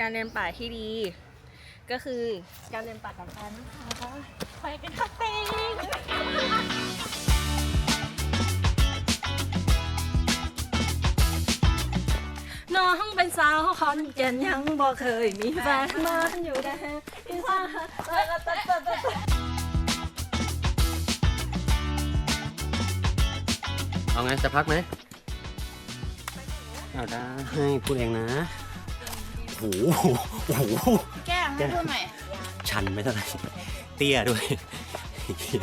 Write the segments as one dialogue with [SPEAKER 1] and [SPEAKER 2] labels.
[SPEAKER 1] การเดินป่าที่ดี ก็คือการเดินป่ากับการนะคะไปกันค่ะเต็งน้องเป็นสาวคอนเจนยังบ่เคยมีแฟนมันอยู่นะฮะพี่ซ่าเต้นเต้นเต้นเต้น
[SPEAKER 2] เอาไงจะพักไหมเอาได้พูดเองนะ โอ้โหโอ้โห
[SPEAKER 3] แก้ให้พูดใหม่
[SPEAKER 2] ชันไม่เท่าไหร่เตี้ยด้วยเหี้ย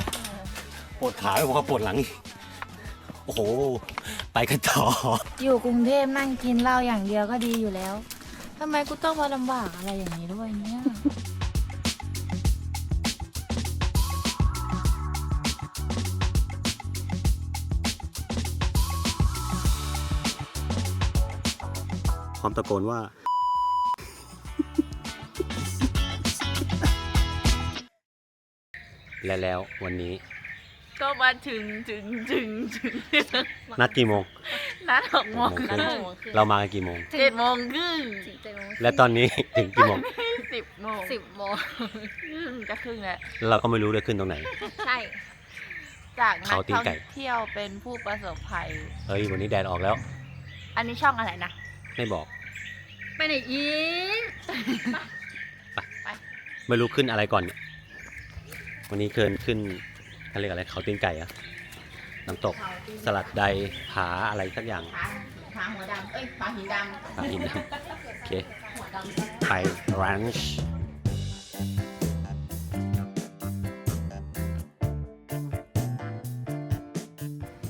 [SPEAKER 2] ปวดขาไม่พอปวดหลังอีกโอ้โห ไปกันต่อ
[SPEAKER 3] อยู่กรุงเทพนั่งกินเหล้าอย่างเดียวก็ดีอยู่แล้วทำไมกูต้องมาลำบากอะไรอย่างนี้ด้วยเนี่ย
[SPEAKER 2] พร้อมตะโกนว่า และแล้ววันนี้
[SPEAKER 1] ก็มาถึงถึงถึงถึง
[SPEAKER 2] นัดกี่โมง
[SPEAKER 1] นัดหกโมง
[SPEAKER 2] หก
[SPEAKER 1] ค
[SPEAKER 2] โม
[SPEAKER 1] รึ่
[SPEAKER 2] ง
[SPEAKER 1] ง
[SPEAKER 2] เรามากันกี่โมง
[SPEAKER 1] เจ็ดโมงครึ่ง
[SPEAKER 2] และตอนนี้ถึงกี่โมง
[SPEAKER 1] สิบโมงสิบโมงครึ่งจะครึ่งแล้ว
[SPEAKER 2] เราก็ไม่รู้เลยขึ้นตรงไหน
[SPEAKER 1] ใช่
[SPEAKER 3] จากนัก
[SPEAKER 2] เขาตีน
[SPEAKER 3] ท่อง
[SPEAKER 2] ไก่
[SPEAKER 3] เที่ยวเป็นผู้ประสบภัย
[SPEAKER 2] เฮ้ยวันนี้แดดออกแล้ว
[SPEAKER 3] อันนี้ช่องอะไรนะ
[SPEAKER 2] ไม่บอก
[SPEAKER 1] ไปไหนอีก
[SPEAKER 2] ไม่รู้ขึ้นอะไรก่อนเนี่ย วันนี้เคินขึ้นเขาเรียกอะไรเขาตีนไก่อะน้ำตกสลัดใดผาอะไรสักอย่าง
[SPEAKER 3] ผาผาหัวดำเอ้ยผาหินดำ
[SPEAKER 2] ผาหินนะโอเคไปรันช์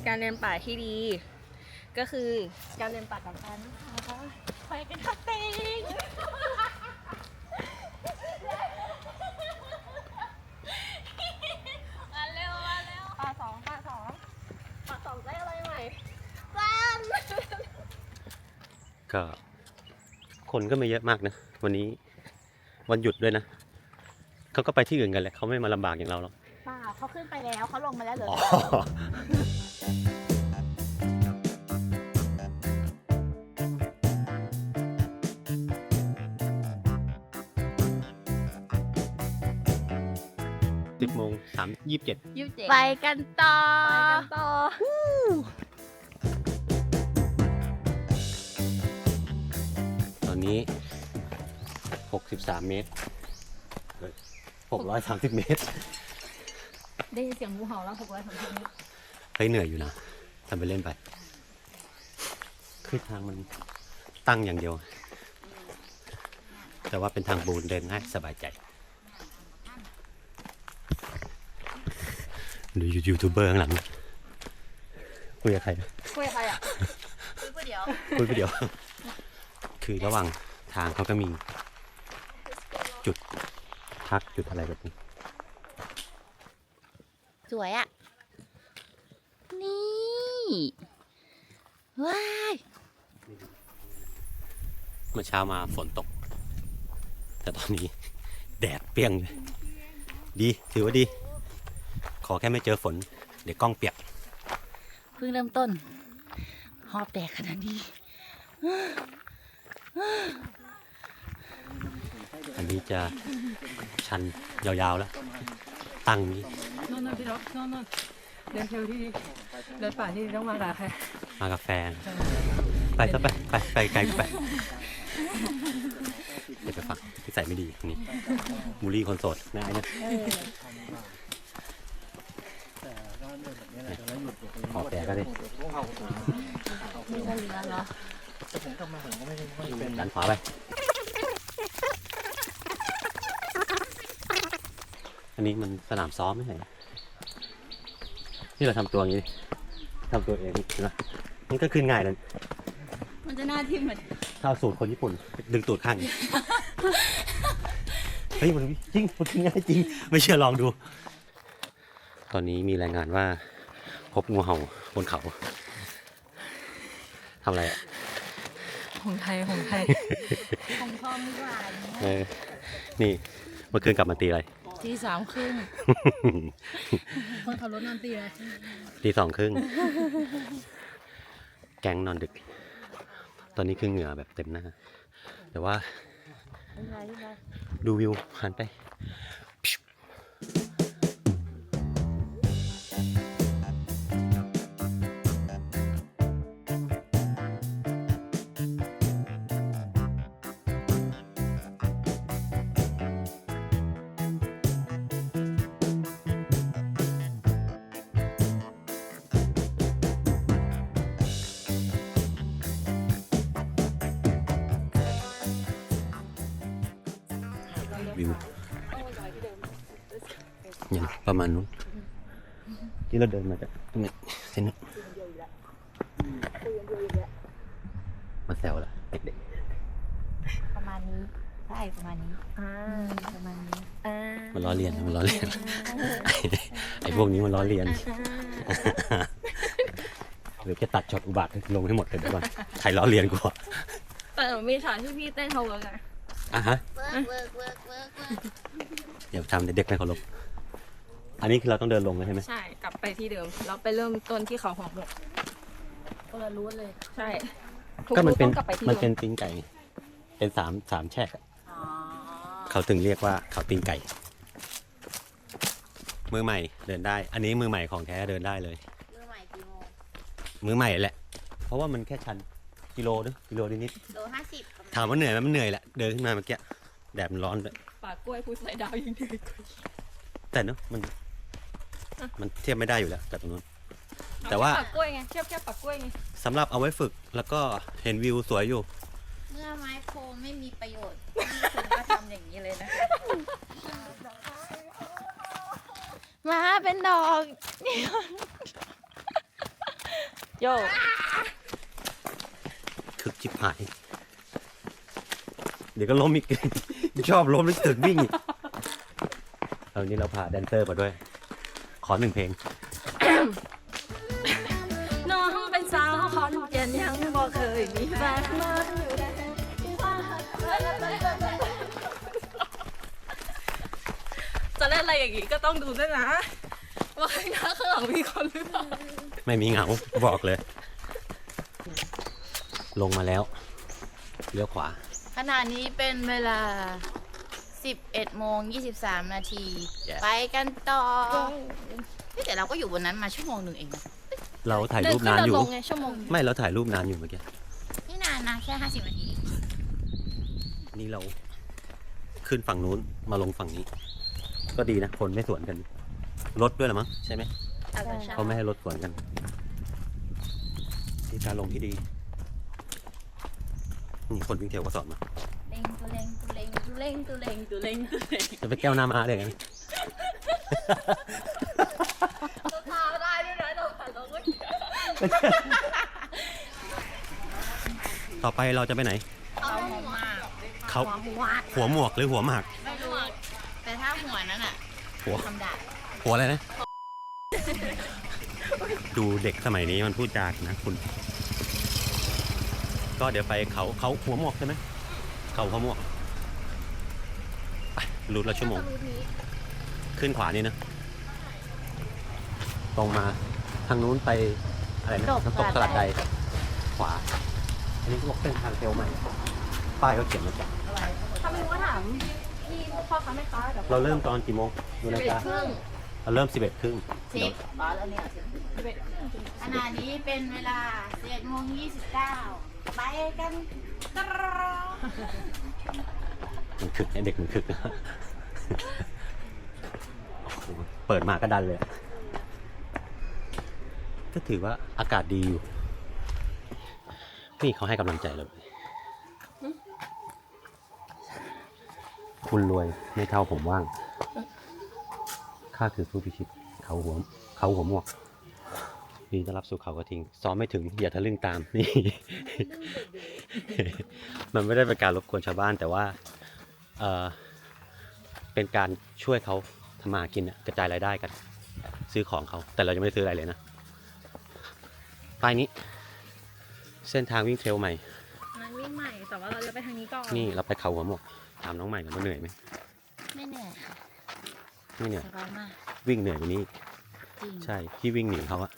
[SPEAKER 1] การเดินป่าที่ดี ก็คือการเดินป่ากับการนะคะไปกันค่ะเต็งมาเร็วมาเร็วป่าสองป่าสองป่าสองได้อะไรใหม่ว้าว
[SPEAKER 2] ก็ คนก็ไม่เยอะมากนะ วันนี้วันหยุดด้วยนะ เขาก็ไปที่อื่นกันแหละเขาไม่มาลำบากอย่างเราหรอก
[SPEAKER 3] ป่าเขาขึ้นไปแล้วเขาลงมาแล้วเหรอ
[SPEAKER 2] อ๋อสิบโมงสามยี่สิบเจ็ด
[SPEAKER 1] ยี่สิบเจ็ด
[SPEAKER 3] ไปกันต่อ
[SPEAKER 1] ไปกันต่อ
[SPEAKER 2] ตอนนี้หกสิบสามเมตรหกร้อยสามสิบเมตร
[SPEAKER 1] ได้ยินเสียงงูเห่าแล้วหกร้อยสามสิบเมตร
[SPEAKER 2] เฮ้ยเหนื่อยอยู่นะทำไปเล่นไป คือทางมันตั้งอย่างเดียว แต่ว่าเป็นทางบูนเดินง่ายสบายใจดูยูทูบเบอร์ข้างหลังคุยกับใครนะ
[SPEAKER 1] คุยกับใครอะ
[SPEAKER 3] คุยเดี๋ยว
[SPEAKER 2] คุยไปเดี๋ยว คือระหว่างทางเขาก็มีจุดพักจุดอะไรแบบนี้
[SPEAKER 3] สวยอะ นี่ว้าย
[SPEAKER 2] เมื่อเช้ามาฝนตก แต่ตอนนี้แดดเปรี้ยงเลยดีถือว่าดี ขอแค่ไม่เจอฝน เดี๋ยวกล้องเปียก
[SPEAKER 3] เพิ่งเริ่มต้น หอบแตกขนาดนี้
[SPEAKER 2] อันนี้จะชันยาวๆแล้ว ตั้งนี้
[SPEAKER 4] นอนนอนพี่ล็อกนอนนอนเดินเทลที่เดินป่าที่ต้องมากับใคร
[SPEAKER 2] มากับแฟน ไปซะไปไปไปไกลไปเดี๋ยวไปฟังที่ใส่ไม่ดีนี่มูลี่คนโสดนะไอ้เนี่ยขอแต่ก็ได้ดันขวาไปอันนี้มันสนามซ้อมไม่ใช่เหรอนี่เราทำตัวอย่างนี้ดิทำตัวเองนี่เห็นไหมมันก็ขึ้นง่ายเลย
[SPEAKER 1] มันจะหน้าทิ่มเหมือน
[SPEAKER 2] ถ้าเอาสูตรคนญี่ปุ่น ดึงตูดข้างอย่างนี้ เฮ้ยมันจริงมันขึ้นง่ายจริง ไม่เชื่อลองดู ตอนนี้มีรายงานว่า พบงูเห่าบนเขาทำอะไรอะ
[SPEAKER 4] ของไทยของไทย
[SPEAKER 1] ของพ่อมือหวาน
[SPEAKER 2] เออนี่เมื่อคืนกลับมาตีอะไร
[SPEAKER 3] ที่สามครึ่ง
[SPEAKER 4] คนขับรถนอนตีเลย
[SPEAKER 2] ตีสองครึ่งแก๊งนอนดึก ตอนนี้คือเหงื่อแบบเต็มหน้า แต่ว่า
[SPEAKER 3] ถ่ายที่ถ่าย
[SPEAKER 2] ดูวิวหันไป วิวอย่างประมาณนู้นที่เราเดินมาจากตรงนี้เส้นนี้มาแซวละเด็ก
[SPEAKER 3] ประมาณนี้ใช่ประมาณนี้
[SPEAKER 1] อ่า
[SPEAKER 3] ประมาณนี้
[SPEAKER 1] อ่า
[SPEAKER 2] ๆมันล้อเลียนมันล้อเลียนไอ้ไอ้พวกนี้มันล้อเลียนหรือจะตัดช็อตอุบาทลงให้หมดเลยดีกว่าใครล้อเลียนกูอะ
[SPEAKER 1] แต่มีฉากที่พี่เต้นเขาเวิร์กอะ
[SPEAKER 2] อะฮะ
[SPEAKER 3] เวิร์กเวิร์กเวิร์กเวิร์กเวิร์ก
[SPEAKER 2] เดี๋ยวทำเด็กไม่เคารพอันนี้คือเราต้องเดินลงแล้วใช่ไหม
[SPEAKER 1] ใช่กลับไปที่เดิมเราไปเริ่มต้นที่เขาหัวหมก
[SPEAKER 3] คนละรู้เลย
[SPEAKER 1] ใช่
[SPEAKER 2] ก็มันเป็น
[SPEAKER 1] ทุๆต้องกลับไปที่
[SPEAKER 2] มัน
[SPEAKER 1] เดิ
[SPEAKER 2] เป็น
[SPEAKER 1] ม
[SPEAKER 2] ตีนไก่เป็นสามสามแฉกอะ
[SPEAKER 3] อ๋อ
[SPEAKER 2] เขาถึงเรียกว่าเขาตีนไก่ มือใหม่เดินได้ อันนี้มือใหม่ของแท้เดินได้เลย
[SPEAKER 3] มือใหม่กี่โมง
[SPEAKER 2] มือใหม่แหละ เพราะว่ามันแค่ชัน กิโลนึงกิโลนิด
[SPEAKER 3] โลห้าสิบ
[SPEAKER 2] ๆถามว่าเหนื่อยไหมมันเหนื่อยแหละเดินขึ้นมาเมื่อกี้แดดมันร้อนด้วย
[SPEAKER 1] ปากกล้วยพูดใส่ดาวยังเหนื่อยกว่า
[SPEAKER 2] แต่เนอะมัน มันเทียบไม่ได้อยู่แล้วกับตรงนู้น แต่ว่า
[SPEAKER 1] ปากกล้วยไงเทียบแค่ปากกล้วยไง
[SPEAKER 2] สำหรับเอาไว้ฝึกแล้วก็เห็นวิวสวยอยู่
[SPEAKER 3] เมื่อไม้โพไม่มีประโยชน์คุณก็ทำอย่างนี้เลยนะมาเป็นดอก โย
[SPEAKER 2] คึกจิบหาย เดี๋ยวก็ล้มอีก ชอบล้มแล้วตึกวิ่งอีกเอานี้เราพาแดนเซอร์มาด้วย ขอหนึ่งเพลง
[SPEAKER 1] น้องเป็นสาวขอนแก่นยังบ่เคยมีแฟนมาอยู่ได้จะเล่นอะไรอย่างงี้ก็ต้องดูด้วยนะ ว่าข้างหน้าข้างหลังมีคนหรือเปล่า
[SPEAKER 2] ไม่มีเหงาบอกเลย ลงมาแล้ว เลี้ยวขวา
[SPEAKER 3] ขณะนี้เป็นเวลา 11โมง23 นาที
[SPEAKER 2] Yeah
[SPEAKER 3] ไปกันต่อเฮ้ยแต่เราก็อยู่บนนั้นมาชั่วโมงหนึ่งเองนะ
[SPEAKER 2] เราถ่ายรูปนานอยู่
[SPEAKER 1] เดิขึ้เดิลงไงชั่วโมง
[SPEAKER 2] ไม่เราถ่ายรูปนานอยู่เมื่อกี้
[SPEAKER 3] นี่นานนะแค่ 50 นาที
[SPEAKER 2] นี่เราขึ้นฝั่งนู้นมาลงฝั่งนี้ ก็ดีนะ คนไม่สวนกัน รถด้วยเหรอมั้งใช่ไหม
[SPEAKER 1] อาจจะใช่
[SPEAKER 2] เขาไม่ให้รถสวนกันที่การลงที่ดี นี่คนวิ่งเทรลก็สอนมา
[SPEAKER 3] เล็งตุเล็งตุเล็งตุเล็งตุเล็ง
[SPEAKER 1] ตุเล็งตุเล็ง
[SPEAKER 2] จะไปแก้วหน้ามาเลยกัน
[SPEAKER 1] พาได้ด้วยนะเราเราก็
[SPEAKER 2] ต่อไปเราจะไปไหน
[SPEAKER 3] เอาหัว
[SPEAKER 2] เขาหัวหมวกหรือหัวหมาก
[SPEAKER 3] ไม่รู้แต่ถ้าหัวนั้นอะ
[SPEAKER 2] หัว
[SPEAKER 3] ทำดาบ
[SPEAKER 2] หัวอะไรนะ ดูเด็กสมัยนี้มันพูดจากนะคุณ ก็เดี๋ยวไปเขาเขาหัวหมวกใช่ไหมเขาหัวหมวกไปรูดละชั่วโมงขึ้นขวานี่นะ ตรงมาทางนู้นไปอะไรนะน้ำตกสลัดใดขวา อันนี้ก็บอกเส้นทางเทรลใหม่ ป้ายเขาเขียนมาจาก
[SPEAKER 1] ถ้าไม่รู้ก็ถามพี่พ่อค้าแม่ค้าเดี๋ยว
[SPEAKER 2] เราเริ่มตอนกี่โมงดูนาฬิกา
[SPEAKER 3] ครึ่ง
[SPEAKER 2] เราเริ่ม11ครึ่ง
[SPEAKER 3] สิบอ๋อแล้วเนี่ยขณะนี้เป็นเวลา11โมง29 ไปกันตรอ
[SPEAKER 2] มันคึกไอ้เด็กมันคึกนะโอ้โหเปิดมาก็ดันเลยอะก็ถือว่าอากาศดีอยู่ นี่เขาให้กำลังใจเราคุณรวยไม่เท่าผมว่าง ข้าคือผู้พิชิตเขาหัว เขาหัวหมวก นี่จะรับสู่เขากระทิง ซ้อมไม่ถึงอย่าทะลึ่งตามนี่ มันไม่ได้เป็นการรบกวนชาวบ้านแต่ว่าเอ่อเป็นการช่วยเขาทำมาหากินอะกระจายรายได้กัน ซื้อของเขา แต่เรายังไม่ได้ซื้ออะไรเลยนะป้ายนี้ เส้นทางวิ่งเทรลใหม่
[SPEAKER 1] นั้นวิ่งใหม่ แต่ว่าเราจะไปทางนี้ก่อน
[SPEAKER 2] นี่เราไปเขาหัวหมกถามน้องใหม่กันว่าเหนื่อยไหม
[SPEAKER 3] ไม่เหนื่อย
[SPEAKER 2] ไม่เหนื่อย
[SPEAKER 3] สบายมาก
[SPEAKER 2] วิ่งเหนื่อยกว่านี้อีก
[SPEAKER 3] จริง
[SPEAKER 2] ใช่ที่วิ่งหนีเขาอะ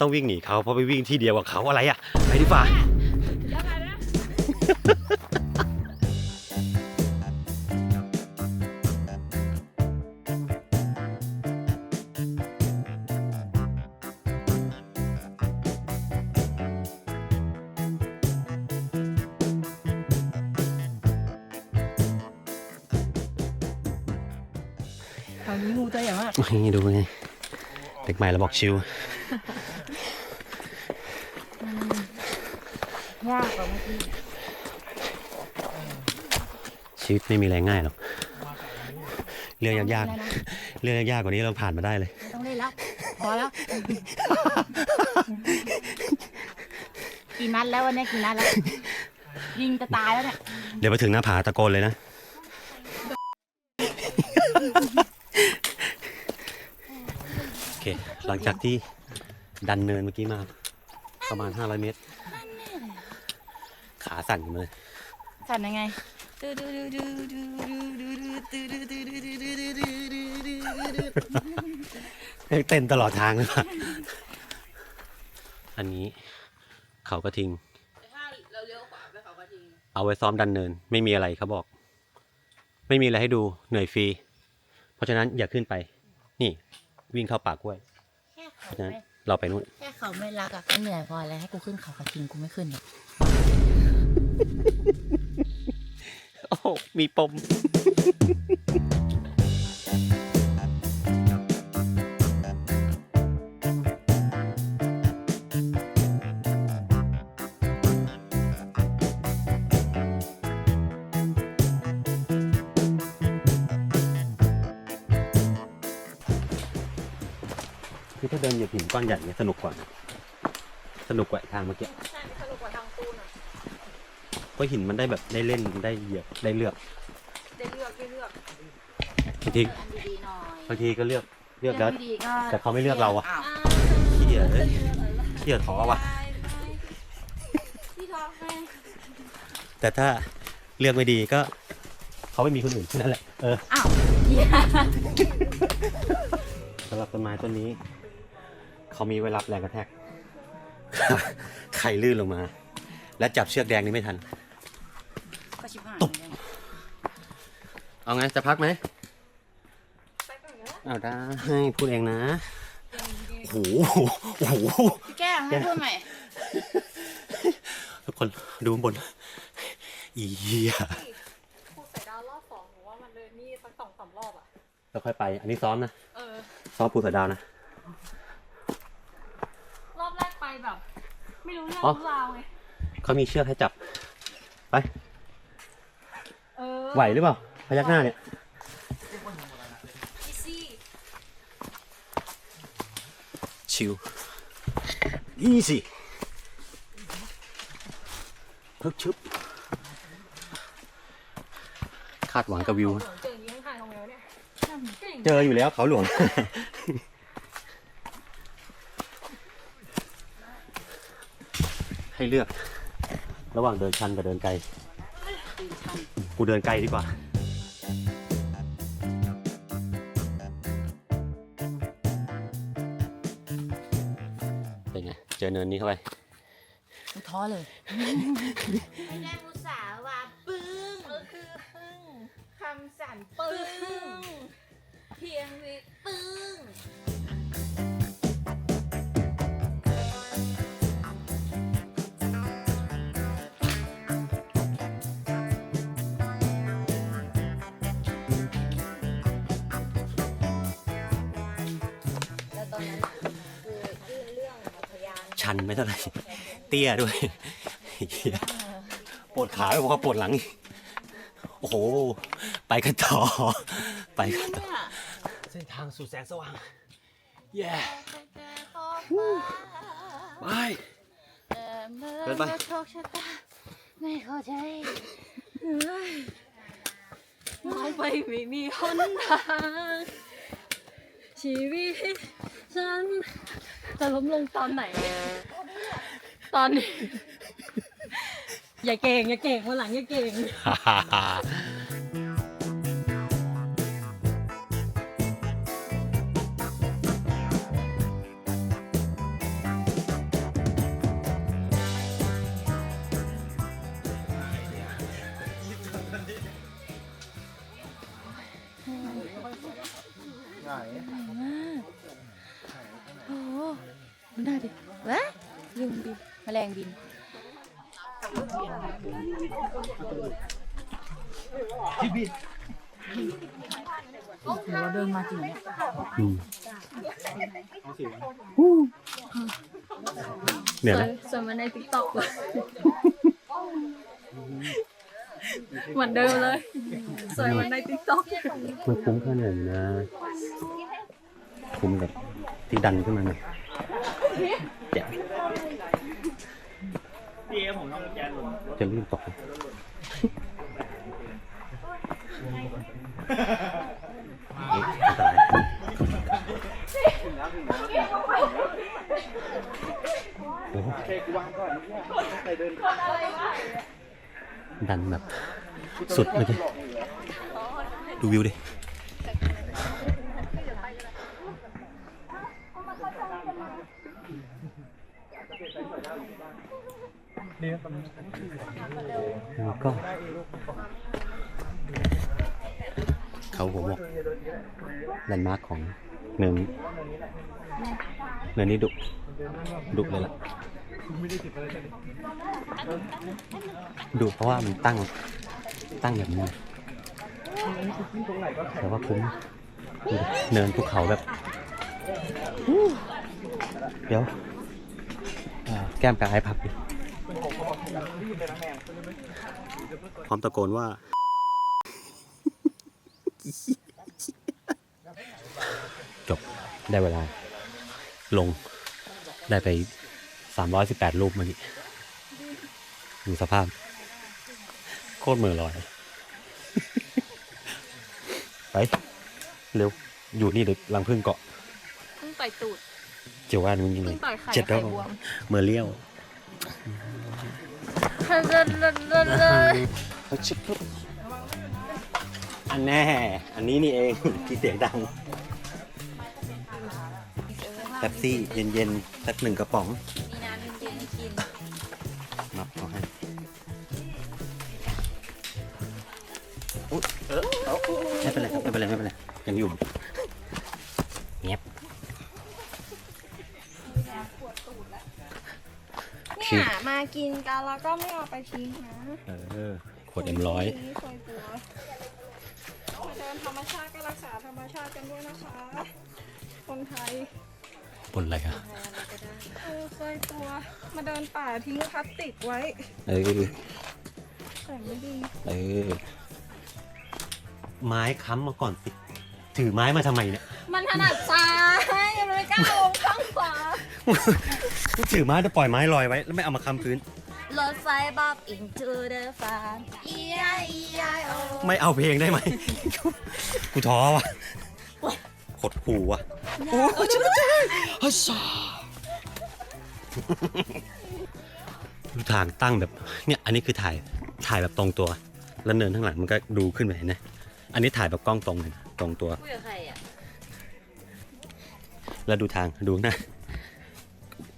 [SPEAKER 2] ต้องวิ่งหนีเขาเพราะไปวิ่งที่เดียวกับเขาอะไรอะ ไปดิฟ้า
[SPEAKER 4] นี่
[SPEAKER 2] ดูไงเด็กใหม่เราบอกชิว
[SPEAKER 3] ยากกว่าเมื่อกี้
[SPEAKER 2] ชีวิตไม่มีอะไรง่ายหรอกเรื่องยากๆเรื่องยากๆกว่านี้เราผ่านมาได้เลย
[SPEAKER 3] ไม่ต้องเล่นแล้ว พอแล้ว กี่นัดแล้ววันนี้กี่นัดแล้ว ยิงจะตายแล้วเนี่ย
[SPEAKER 2] เดี๋ยวไปถึงหน้าผาตะโกนเลยนะ โอ เค หลังจากที่ดันเนินเมื่อกี้มา ประมาณ 500 เมตร ขาสั่นอยู่เลย
[SPEAKER 3] สั่นยังไง
[SPEAKER 2] เต้นตลอดทางเลยว่ะอันนี้เขากระทิง
[SPEAKER 1] ถ้าเราเลี้ยวขวาไปเขากระทิง
[SPEAKER 2] เอาไว้ซ้อมดันเนิน ไม่มีอะไรเขาบอก ไม่มีอะไรให้ดูเหนื่อยฟรี เพราะฉะนั้นอย่าขึ้นไป นี่ วิ่งเข้าป่ากล้วย
[SPEAKER 3] แค่
[SPEAKER 2] เพ
[SPEAKER 3] เขา
[SPEAKER 2] ราะฉะนั้น
[SPEAKER 3] ไม่
[SPEAKER 2] เราไปนู่น
[SPEAKER 3] แค่เขาไม่รักอะก็เหนื่อยพอแล้วให้กูขึ้นเขากระทิงกูไม่ขึ้นหรอก
[SPEAKER 2] โอ้โหมีปม คือถ้าเดินเหยียบหินก้อนใหญ่เนี่ยสนุกกว่านะสนุกกว่าไอ้ทางเมื่อกี้
[SPEAKER 1] ใช่สนุกกว่าทางปูนอะ
[SPEAKER 2] เพราะหินมันได้แบบได้เล่นได้เหยียบได้เลือก
[SPEAKER 1] ได้เลือกได้เลือก
[SPEAKER 2] บางที
[SPEAKER 3] อันดีๆหน่อย
[SPEAKER 2] บางทีก็เลือกเลือกแล้ว
[SPEAKER 3] ไม่ดีก็
[SPEAKER 2] แต่เขาไม่เลือกเราอะ
[SPEAKER 3] อ้ว
[SPEAKER 2] เฮียเอ้ยเฮียท้อว่ะ
[SPEAKER 1] ที่ท้องให้
[SPEAKER 2] แต่ถ้าเลือกไม่ดีก็ เขาไม่มีคนอื่นแค่นั้นแหละเออ
[SPEAKER 3] อ้าวเหี้ย
[SPEAKER 2] สำหรับต้นไม้ต้นนี้ เขามีไว้รับแรงกระแทกใครลื่นลงมา และจับเชือกแดงนี้ไม่ทัน
[SPEAKER 3] ก็ชิบหาย
[SPEAKER 2] ตุ๊บเอาไงจะพักไหม
[SPEAKER 1] ไปก่อนนะ
[SPEAKER 2] เอาได้พูดเองนะโอ้โหโอ้โห
[SPEAKER 3] พี่แก้มให้พูดใหม่
[SPEAKER 2] ทุกคนดูข้างบน อีเหี้ย
[SPEAKER 1] พูดใส่ดาวรอบสองหนูว่ามันเลยนี่สักสองสามรอบอะ
[SPEAKER 2] แล้วค่อยไป อันนี้ซ้อมนะ
[SPEAKER 1] เออ
[SPEAKER 2] ซ้อมปูสะดาวนะ
[SPEAKER 1] รอบแรกไปแบบ ไม่รู้เรื่อง
[SPEAKER 2] อ๋อ
[SPEAKER 1] รู้ราวไง
[SPEAKER 2] เขามีเชือกให้จับ ไป
[SPEAKER 1] เออ
[SPEAKER 2] ไหวหรือเปล่า พยักหน้าเนี่ย
[SPEAKER 1] อีซี่
[SPEAKER 2] ชิวนี่สิพึกชึบคาดหวังกับวิว
[SPEAKER 1] เจออย่างนี้ข้างๆตรงนี้วเนี่ยเก่ง
[SPEAKER 2] เจออยู่แล้วเขาหลวง ให้เลือก ระหว่างเดินชันกับเดินไกล กูเดินไกลดีกว่า เป็นไง เจอเนินนี้เข้าไป
[SPEAKER 3] กูท้อเลย ไม่ได้ผู้สาวว่าปึ้ง
[SPEAKER 1] เออคือปึ้ง
[SPEAKER 3] คำสั่น
[SPEAKER 1] ปึ้
[SPEAKER 3] ปึ้
[SPEAKER 1] ง
[SPEAKER 3] ง
[SPEAKER 1] เพียงวิ
[SPEAKER 3] ปึ้ง
[SPEAKER 2] ไม่เท่าไหร่เตี้ยด้วยเหี้ยปวดขาไม่พอปวดหลังอีกโอ้โห ไปกันต่อ ไปกันต่อ เส้นทางสู่แสงสว่าง เย้ไปเดินไป
[SPEAKER 3] โชคชะตาไม่เข้าใจ
[SPEAKER 1] มองไปไม่มีหนทางชีวิตฉันจะล้มลงตอนไหน ตอนนี้ อย่าเก่ง อย่าเก่งวันหลังอย่าเก่ง
[SPEAKER 2] เเหนื่อย
[SPEAKER 1] ว
[SPEAKER 2] ไหม
[SPEAKER 1] ยสวยเหมาในติ๊กต็อกเลยเหมือนเดิมเลย สวยเหมือนในติ๊กต็อก
[SPEAKER 2] มันคุ้มค่าเหนื่อยอยู่นะ คุ้มกับที่ดันขึ้นมาหน่อยเดี๋ยวจะรีบตกโอ้โห ดันแบบสุดเลยดิดูวิวดิ แล้วก็ เขาหัวหมกแลนด์มาร์คของเนินเนินนี้ดุดุเลยล่ะ ดุเพราะว่ามันตั้งตั้งแบบนี้แต่ว่าคุ้มดูดิเนินภูเขาแบบอู้เดี๋ยวอ่าแก้มกับไอ้พับดิพร้อมตะโกนว่าจบได้เวลา ลงได้ไป สามร้อยสิบแปดรูปเมื่อกี้ดูสภาพ โคตรมือลอย ไป เร็ว อยู่นี่เดี๋ยวรังพึ่งเกาะ
[SPEAKER 1] เพิ่งต่อยตูด
[SPEAKER 2] เจียวว่ามึงยังไง
[SPEAKER 1] เพิ่งต่อยไข่
[SPEAKER 2] เจ็ดแล้ว
[SPEAKER 1] ไข่บวม
[SPEAKER 2] เมื่อเลี้ยวอันแน่ อันนี้นี่เอง ที่เสียงดังแป๊บซี่เย็นๆสักหนึ่งกระป๋อง เป็นไรครับไม่เป็นไรไม่เป็นไรยังอยู่เงียบ
[SPEAKER 1] เนี่ยมากินกันแล้วก็ไม่เอาไปทิ้งนะ
[SPEAKER 2] เออขวดเอ็มร้อย
[SPEAKER 1] นี่ซอยตัวมาเดินธรรมชาติก็รักษาธรรมชาติกันด้วยนะคะ คนไทย
[SPEAKER 2] บนอะไรอะ
[SPEAKER 1] เออซอยตัวมาเดินป่าทิ้งพลาสติกไว้
[SPEAKER 2] เออ
[SPEAKER 1] แต่ไม่ดี
[SPEAKER 2] เออ ไม้ค้ำมาก่อนสิถือไม้มาทำไมเนี่ย
[SPEAKER 1] มันถนัดซ้ายมันไม่กล้าลงข้างขวา
[SPEAKER 2] ถือไม้จะปล่อยไม้ลอยไว้ แล้วไม่เอามาค้ำพื้น
[SPEAKER 3] รถไฟบ๊อบ into the farm E I E I O
[SPEAKER 2] ไม่เอาเพลงได้ไหม กูท้อว่ะหดหูว่ะโอ้ยฉันไม่ได้ฮัสซาดูทางตั้งแบบ เนี่ย อันนี้คือถ่ายถ่ายแบบตรงตัว แล้วเนินข้างหลังมันก็ดูขึ้นไปเห็นไหม อันนี้ถ่ายแบบกล้องตรงเลยนะตรงตัว
[SPEAKER 3] คุยกับใครอะ
[SPEAKER 2] แล้วดูทางดูหนะ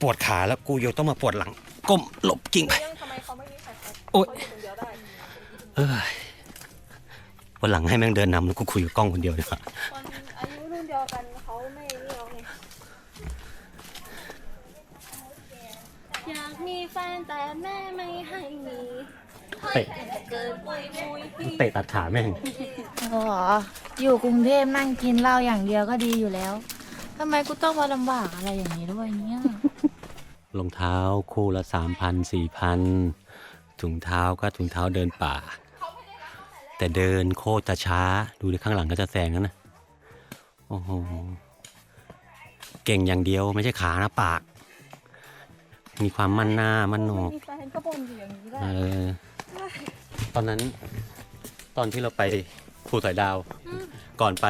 [SPEAKER 2] ปวดขาแล้วกูยังต้องมาปวดหลัง ก้มหลบกิ่งไป
[SPEAKER 1] ยังทำไมเขาไม่มีใครเขา
[SPEAKER 2] โอ๊ย
[SPEAKER 1] เขาอยู่คนเดียวได้
[SPEAKER 2] เอ้ยวันหลังให้แม่งเดินนำแล้วกูคุยกับกล้องคนเดียวดีกว่า
[SPEAKER 1] คนอายุรุ่นเดียวกันเขาไม่เลือกไงอยากมีแฟนแต่แม่ไม่ให้มี
[SPEAKER 2] เตะ
[SPEAKER 1] เกินปุยมุยพี่
[SPEAKER 2] เตะตัดขาแม่ง
[SPEAKER 3] โอ้โหอยู่กรุงเทพนั่งกินเหล้าอย่างเดียวก็ดีอยู่แล้วทำไมกูต้องมาลำบากอะไรอย่างนี้ด้วยเนี่ย
[SPEAKER 2] รองเท้าคู่ละสามพันสี่พันถุงเท้าก็ถุงเท้าเดินป่า แต่เดินโคตรจะช้าดูดิข้างหลังก็จะแซงแล้วนะโอ้โหเก่งอย่างเดียวไม่ใช่ขานะปาก มีความมั่นหน้ามั่นโหนก
[SPEAKER 1] มีแฟนก็บ่นอยู่อย่างนี้แหละ
[SPEAKER 2] เออ ตอนนั้น ตอนที่เราไปภูสอยดาว ก่อนไป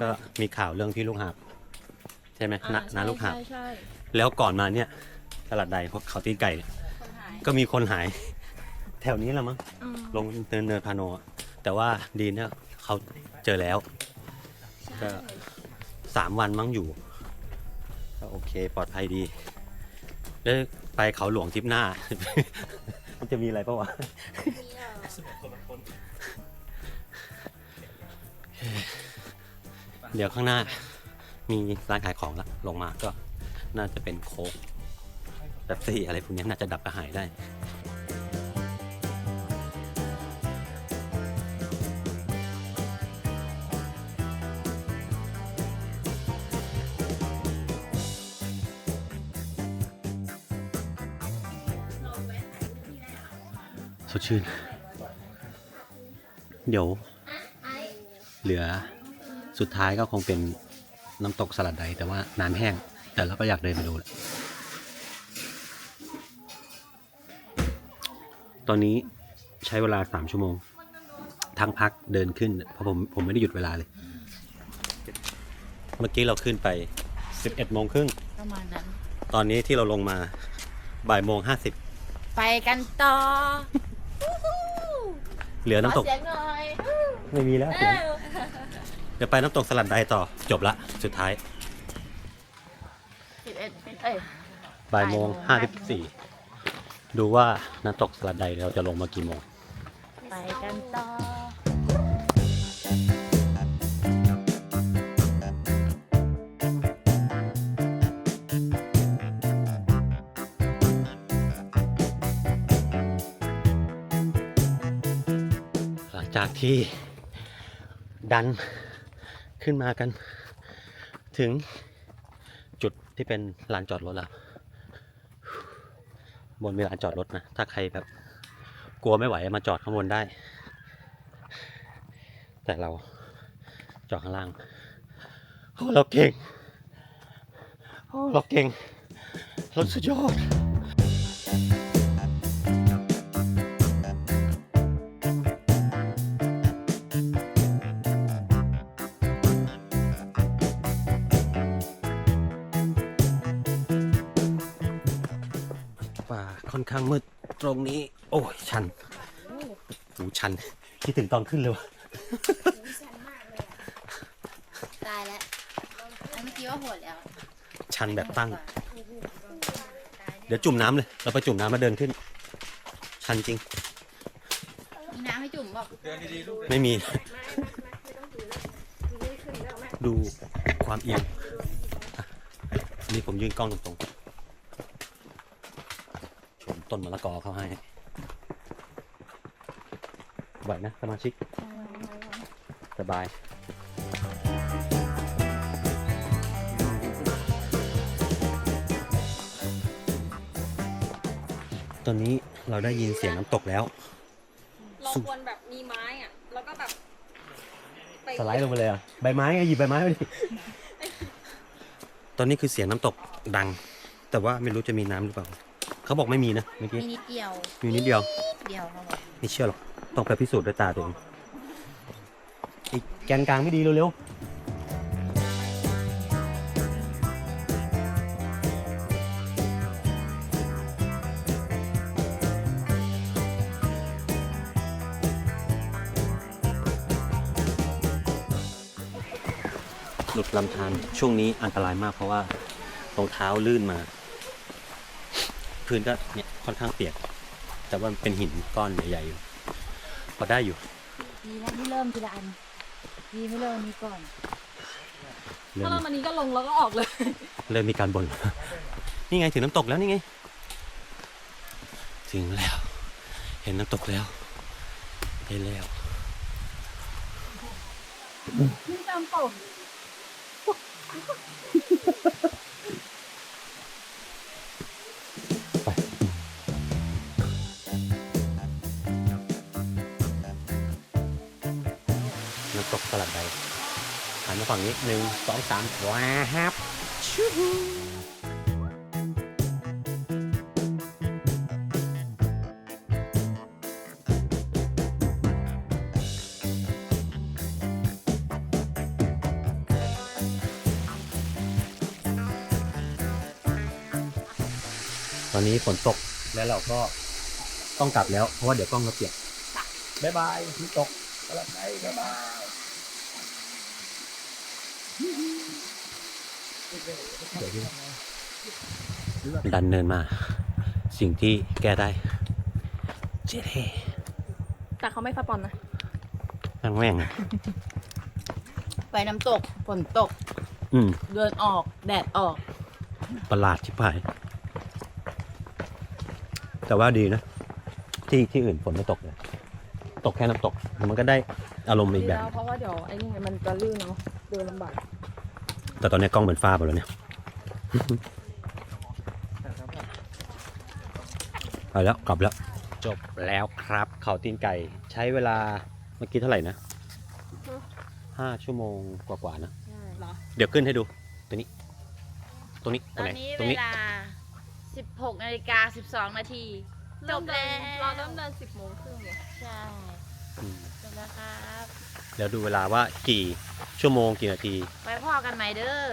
[SPEAKER 2] ก็มีข่าวเรื่องพี่ลูกหาบใช่ไหมนานาลูกหาบ
[SPEAKER 1] ใช่ใช่
[SPEAKER 2] แล้วก่อนมาเนี่ยตลาดใดเขาตีนไก่เนี่ยก็มีคนหาย แถวนี้แหละมั้ง
[SPEAKER 1] อืม
[SPEAKER 2] ลงเนินเนินพาโนอะแต่ว่าดีเนี่ยเขาเจอแล้วก็ สามวันมั้งอยู่ก็โอเคปลอดภัยดีแล้วไปเขาหลวงทริปหน้า มันจะมีอะไรปะวะเดี๋ยวข้างหน้า มีร้านขายของละลงมาก็น่าจะเป็นโค้กแบบซี่อะไรพวกนี้น่าจะดับกระหายได้ ชื่น เดี๋ยว เหลือสุดท้ายก็คงเป็นน้ำตกสลัดใดแต่ว่าน้ำแห้ง แต่เราก็อยากเดินไปดูแหละตอนนี้ใช้เวลาสามชั่วโมง ทั้งพักเดินขึ้น เพราะผมผมไม่ได้หยุดเวลาเลย เมื่อกี้เราขึ้นไป 11โมงครึ่ง
[SPEAKER 3] ประมาณนั้น
[SPEAKER 2] ตอนนี้ที่เราลงมาบ่ายโมงห้าสิบ
[SPEAKER 3] ไปกันต่อ
[SPEAKER 2] เหลือ
[SPEAKER 3] ขอ
[SPEAKER 2] น้ำตก
[SPEAKER 3] เสียงหน่อย
[SPEAKER 2] ไม่มีแล้วเสียงเดี๋ยวไปน้ำตกสลัดใดต่อจบละ สุดท้าย
[SPEAKER 3] สิบเอ็ดเอ้ย
[SPEAKER 2] บ่ายโมง
[SPEAKER 3] บ่า
[SPEAKER 2] ห้าย
[SPEAKER 3] โม
[SPEAKER 2] สิ
[SPEAKER 3] ง
[SPEAKER 2] บสี่ดูว่าน้ำตกสลัดใดเราจะลงมากี่โมง
[SPEAKER 3] ไปกันต่อ
[SPEAKER 2] ที่ดันขึ้นมากัน ถึงจุดที่เป็นลานจอดรถแล้วบนมีลานจอดรถนะ ถ้าใครแบบกลัวไม่ไหวมาจอดข้างบนได้ แต่เราจอดข้างล่างโอ้เราเก่งโอ้เราเก่งราสุดยอด มืดตรงนี้ โอ้ยชันโอ้ชัน คิดถึงตอนขึ้นเลยวะ
[SPEAKER 3] ตายแล้วอันเมื่อกี้ว่าโหดแล้ว
[SPEAKER 2] ชันแบบตั้ง เดี๋ยวจุ่มน้ำเลย เราไปจุ่มน้ำมาเดินขึ้น ชันจริง
[SPEAKER 3] มีน้ำให้จุ่มบอก
[SPEAKER 2] ไม่มี ดูความเอียงอะนี่ผมยืนกล้องตรงๆชม ต้นมะละกอเข้าให้ไหวนะสมาชิก สบายตอนนี้เราได้ยินเสียงน้ำตกแล้ว
[SPEAKER 1] เราควรแบบมีไม้อะ แล้วก็แบบไป
[SPEAKER 2] สไลด์ลงไปเลยอะ ใบไม้ไงหยิบใบไม้ไปดิ ตอนนี้คือเสียงน้ำตกดัง แต่ว่าไม่รู้จะมีน้ำหรือเปล่า เขาบอกไม่มีนะเมื่อกี้
[SPEAKER 3] มีนิดเดียว
[SPEAKER 2] มีนิดเดียว
[SPEAKER 3] เดียวเขาบอก
[SPEAKER 2] ไม่เชื่อหรอก ต้องไปพิสูจน์ด้วยตาตัวเองอีกแกนกลางไม่ดีเร็วๆ หลุดลำธารช่วงนี้อันตรายมากเพราะว่ารองเท้าลื่นมา พื้นก็เนี่ยค่อนข้างเปียก แต่ว่ามันเป็นหินก้อนใหญ่ๆอยู่พอได้อยู่
[SPEAKER 3] ดีนะที่เริ่มทีละอันดีไม่เริ่มนี้ก่อน
[SPEAKER 2] เริ่
[SPEAKER 1] ถ้ามเรามันนี้ก็ลงแล้วก็ออกเลย
[SPEAKER 2] เริ่มมีการบ่น นี่ไงถึงน้ำตกแล้วนี่ไง ถึงแล้ว เห็นน้ำตกแล้วเห็นแล้ว
[SPEAKER 1] นี่จำตก
[SPEAKER 2] มาฝั่งนี้หนึ่งสองสามว้าฮับชูฮูตอนนี้ฝนตกแล้วเราก็ต้องกลับแล้ว เพราะว่าเดี๋ยวกล้องเราเปียกบ๊ายบายฝนตกสลัดใดบ๊ายบาย ดันเนินมา สิ่งที่แก้ได้ เจ๊เท่
[SPEAKER 1] แต่เขาไม่สปอนนะ
[SPEAKER 2] แม่งแม่ง
[SPEAKER 3] ไปน้ำตกฝนตก
[SPEAKER 2] อืม
[SPEAKER 3] เดินออก แดดออก
[SPEAKER 2] ประหลาดชิบหาย แต่ว่าดีนะ ที่ที่อื่นฝนไม่ตกเลย ตกแค่น้ำตก มันก็ได้อารมณ์อีก
[SPEAKER 1] ดี
[SPEAKER 2] แบ
[SPEAKER 1] แล้
[SPEAKER 2] บ
[SPEAKER 1] วเพราะว่าเดี๋ยวไอ้นี่ไงมันจะลื่นเนาะ เดินลำบาก
[SPEAKER 2] แต่ตอนนี้กล้องเป็นฟ้าไปแล้วเนี่ยไปแล้วกลับแล้ว จบแล้วครับเขาตีนไก่ใช้เวลาเมื่อกี้เท่าไหร่นะห้าชั่วโมงกว่าๆนะ
[SPEAKER 1] เหรอ
[SPEAKER 2] เดี๋ยวขึ้นให้ดู ตัวนี้ ตรงนี้ต
[SPEAKER 3] ต
[SPEAKER 2] ร
[SPEAKER 3] องน
[SPEAKER 2] ไหน
[SPEAKER 3] นี้
[SPEAKER 2] ตรง
[SPEAKER 3] เว
[SPEAKER 2] นี้
[SPEAKER 3] ลา 16นาฬิกา12 นาที จบแล้ว
[SPEAKER 1] เราเริ่มเดินสิบโมงครึ่งไง
[SPEAKER 3] ใช่
[SPEAKER 2] อืม
[SPEAKER 3] จบแล้วครับ
[SPEAKER 2] เดี๋ยวดูเวลาว่ากี่ชั่วโมงกี่นาที
[SPEAKER 3] ไว้พ่อกันไหมเด้อ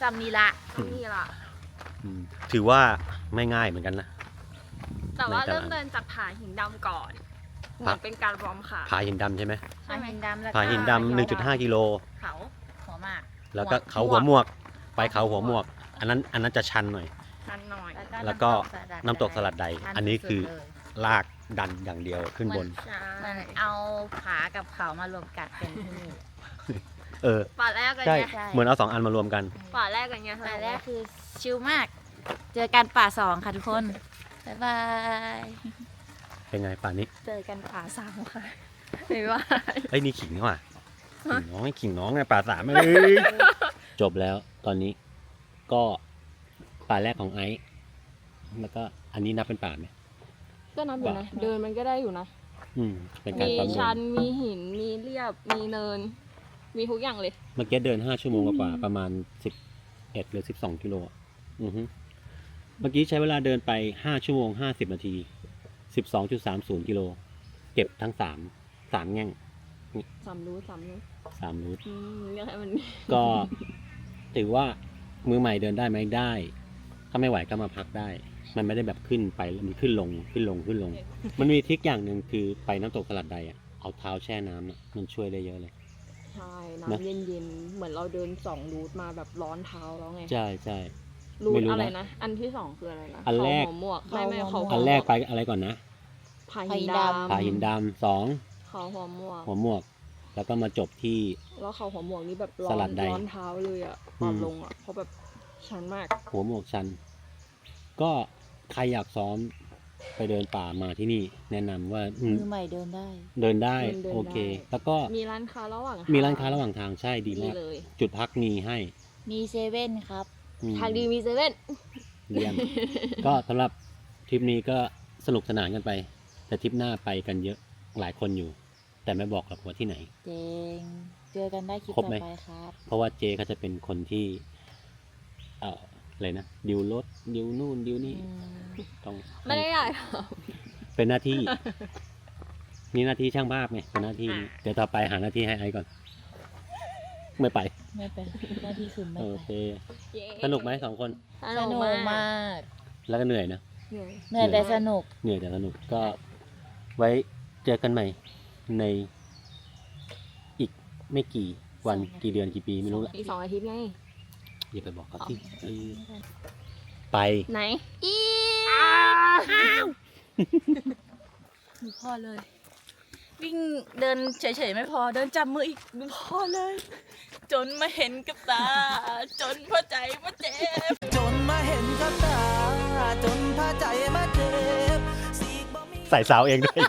[SPEAKER 3] ซัมนีละ
[SPEAKER 1] นี่ล่ะ
[SPEAKER 2] อืมถือว่าไม่ง่ายเหมือนกันนะ
[SPEAKER 1] แต่ว่า
[SPEAKER 2] ในตลาด
[SPEAKER 1] เริ่มเดินจากผาหินดำก่อนเหมือนเป็นการวอร์มขา
[SPEAKER 2] ผาหินดำใช่ไหม
[SPEAKER 3] ผาหินดำแล้วก็
[SPEAKER 2] ผาหินดำหนึ่งจุดห้ากิโล
[SPEAKER 3] เขาหัวหมาก
[SPEAKER 2] แล้วก็เขาหัวหมวก ไปเขาหัวหมวก อันนั้นอันนั้นจะชันหน่อย
[SPEAKER 1] ชันหน่อย
[SPEAKER 2] แล้วก็น้ำตกสลัดใด
[SPEAKER 3] ชั
[SPEAKER 2] อันนี้คือ
[SPEAKER 3] สุดเลย
[SPEAKER 2] ลาก ดันอย่างเดียวขึ้นบน
[SPEAKER 1] ใช่
[SPEAKER 3] มันเอาผากับเขามารวมกันเป็นที่นี่
[SPEAKER 2] เออ
[SPEAKER 1] ป่าแรกกัน
[SPEAKER 2] ใช่
[SPEAKER 1] ไง
[SPEAKER 3] ใช่
[SPEAKER 2] เหมือนเอาสองอันมารวมกัน
[SPEAKER 1] ป่าแรกกันไง
[SPEAKER 3] ป่าแรกคือชิลมาก เจอกันป่าสองค่ะทุกคน บ๊ายบาย
[SPEAKER 2] เป็นไงป่านนี้
[SPEAKER 1] เจอกันป่าสามค่ะไม่ว่า
[SPEAKER 2] เอ้ยนี่ขิงนี่หว่าขิงน้องให้ขิงน้องไงป่าสามเอ้ยจบแล้วตอนนี้ก็ป่าแรกของไอซ์แล้วก็อันนี้นับเป็นป่าไหม
[SPEAKER 1] ก็นับอยู่นะ เดินมันก็ได้อยู่นะ
[SPEAKER 2] อืมเป็นการ
[SPEAKER 1] มี
[SPEAKER 2] ประเมิ
[SPEAKER 1] ชั
[SPEAKER 2] น
[SPEAKER 1] นมีหิน มีเรียบ มีเนิน มีทุกอย่างเลย
[SPEAKER 2] เมื่อกี้เดินห้าชั่วโมงกว่าๆประมาณสิบเอ็ดหรือสิบสองกิโลอะอือฮึเมื่อกี้ใช้เวลาเดินไปห้าชั่วโมงห้าสิบนาทีสิบสองจุดสามศูนย์กิโล เก็บทั้งสามสามแง่ง
[SPEAKER 1] สามรู้สามรู้
[SPEAKER 2] สามรูท
[SPEAKER 1] อืมเรียกให้มัน
[SPEAKER 2] ก็ถือว่ามือใหม่เดินได้ไหมได้ ถ้าไม่ไหวก็มาพักได้ มันไม่ได้แบบขึ้นไปแล้วมันขึ้นลงขึ้นลงขึ้นลง มันมีทริคอย่างหนึ่งคือไปน้ำตกสลัดใดอะเอาเท้าแช่น้ำอะมันช่วยได้เยอะเลย
[SPEAKER 1] ใช่
[SPEAKER 2] นะ
[SPEAKER 1] น้ำเย็นๆเหมือนเราเดินสองรูทมาแบบร้อนเท้าแล้วไง
[SPEAKER 2] ใช่ใช่
[SPEAKER 1] รู
[SPEAKER 2] ไม่
[SPEAKER 1] ท
[SPEAKER 2] รู้นะ
[SPEAKER 1] อะไรนะ อันที่สองคืออะไรนะ
[SPEAKER 2] อันแรก
[SPEAKER 1] เขาหัวหมวกไม่ไม่เขา
[SPEAKER 2] อันแรกไปอะไรก่อนนะ
[SPEAKER 1] ผาหินดำ
[SPEAKER 2] ผาหินดำสอง
[SPEAKER 1] เขาหัวหมวก
[SPEAKER 2] หัวหมวก แล้วก็มาจบที่
[SPEAKER 1] แล้วเขาหัวหมวกนี่แบบร้อ
[SPEAKER 2] ส
[SPEAKER 1] น
[SPEAKER 2] ลัดใด
[SPEAKER 1] ร้อนเท้าเลยอะตอน
[SPEAKER 2] อืม
[SPEAKER 1] ลงอะเพราะแบบชันมาก
[SPEAKER 2] หัวหมวกชัน ก็ ใครอยากซ้อมไปเดินป่ามาที่นี่ แนะนำว่าอืม
[SPEAKER 3] มือใหม่เดินได้
[SPEAKER 2] เดินได้
[SPEAKER 1] เดินเดิน
[SPEAKER 2] โอเค
[SPEAKER 1] ได้
[SPEAKER 2] แล้วก็
[SPEAKER 1] มีร้านค้าระหว่าง
[SPEAKER 2] มีร้านค้าระหว่างทางใช่ดี
[SPEAKER 1] ดี
[SPEAKER 2] มาก
[SPEAKER 1] เลย
[SPEAKER 2] จุดพักมีให้
[SPEAKER 3] มีเซเว่นครับ
[SPEAKER 2] อืม
[SPEAKER 1] ทางดีมีเซเว่น
[SPEAKER 2] เยี่ยม ก็สำหรับทริปนี้ก็สนุกสนานกันไป แต่ทริปหน้าไปกันเยอะหลายคนอยู่ แต่ไม่บอกหรอกว่าที่ไหน
[SPEAKER 3] เจง เจอกันได้คลิป
[SPEAKER 2] ครบ
[SPEAKER 3] ต่อ
[SPEAKER 2] ไหม
[SPEAKER 3] ไปครับ
[SPEAKER 2] เพราะว่าเจเขาจะเป็นคนที่เอ่อ อะไรนะดิวรถดิวนู่นดิวนี่
[SPEAKER 3] อืม
[SPEAKER 2] ต้อง
[SPEAKER 1] ไม่ได้ใหญ่
[SPEAKER 2] เป็นหน้าที่ นี่หน้าที่ช่างภาพไงเป็นหน้าที่นี้เดี๋ยวต่อไปหาหน้าที่ให้ไอ้ก่อน ไม่ไป
[SPEAKER 3] ไม่เป็นหน้าที่คือไม่
[SPEAKER 2] โอ
[SPEAKER 3] ไป
[SPEAKER 2] เคสนุกไหมสองคน
[SPEAKER 1] ส
[SPEAKER 3] ส
[SPEAKER 1] นุ
[SPEAKER 3] นุ
[SPEAKER 1] ก
[SPEAKER 3] ก
[SPEAKER 1] มาก
[SPEAKER 3] มาก
[SPEAKER 2] แล้วก็เหนื่อยนะ
[SPEAKER 1] เหนื่อย
[SPEAKER 3] เหนื่อยแต่สนุก
[SPEAKER 2] เหนื่อยแต่สนุกก็ไว้เจอกันใหม่ในอีกไม่กี่วัน
[SPEAKER 3] สองอาทิตย์
[SPEAKER 2] กี่เดือนกี่ปีไม่รู้ละ
[SPEAKER 1] อีกสองอาทิตย์ไง
[SPEAKER 2] อย่าไปบอกเขาที่ไป
[SPEAKER 1] ไหน
[SPEAKER 3] อี
[SPEAKER 4] มีพ่อเลย
[SPEAKER 3] วิ่งเดินเฉยๆไม่พอเดินจับมืออีกไม่พอเลย จนมาเห็นกับตา จนพอใจมาเจ็บ
[SPEAKER 5] จนมาเห็นกับตา จนพาใจมาเจ็บสีกบ่มี
[SPEAKER 2] ใส่สาวเองด้วย